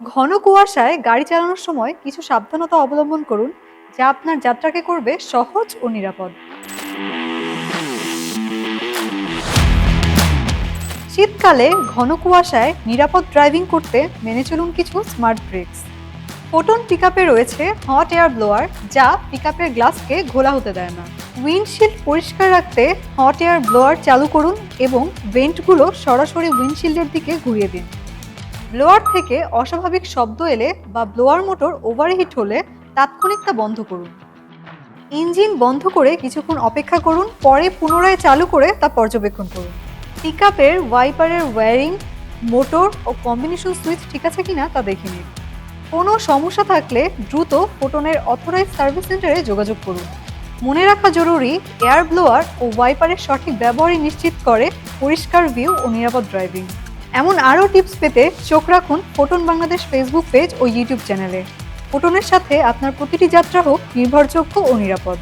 ঘন কুয়াশায় গাড়ি চালানোর সময় কিছু সাবধানতা অবলম্বন করুন, যা আপনার যাত্রাকে করবে সহজ ও নিরাপদ। শীতকালে ঘন কুয়াশায় নিরাপদ ড্রাইভিং করতে মেনে চলুন কিছু স্মার্ট ব্রেকস। ফোটন পিকআপে রয়েছে হট এয়ার ব্লোয়ার, যা পিকআপের গ্লাসকে ঘোলা হতে দেয় না। উইন্ডশিল্ড পরিষ্কার রাখতে হট এয়ার ব্লোয়ার চালু করুন এবং ভেন্টগুলো সরাসরি উইন্ডশিল্ডের দিকে ঘুরিয়ে দিন। ব্লোয়ার থেকে অস্বাভাবিক শব্দ এলে বা ব্লোয়ার মোটর ওভারহিট হলে তাৎক্ষণিক তা বন্ধ করুন। ইঞ্জিন বন্ধ করে কিছুক্ষণ অপেক্ষা করুন, পরে পুনরায় চালু করে তা পর্যবেক্ষণ করুন। পিকআপের, ওয়াইপারের ওয়্যারিং, মোটর ও কম্বিনেশন সুইচ ঠিক আছে কিনা তা দেখে নিন। কোনো সমস্যা থাকলে দ্রুত ফোটনের অথরাইজ সার্ভিস সেন্টারে যোগাযোগ করুন। মনে রাখা জরুরি, এয়ার ব্লোয়ার ও ওয়াইপারের সঠিক ব্যবহারই নিশ্চিত করে পরিষ্কার ভিউ ও নিরাপদ ড্রাইভিং। এমন আরও টিপস পেতে চোখ রাখুন ফোটন বাংলাদেশ ফেসবুক পেজ ও ইউটিউব চ্যানেলে ফোটনের সাথে আপনার প্রতিটি যাত্রা হোক নির্ভরযোগ্য ও নিরাপদ।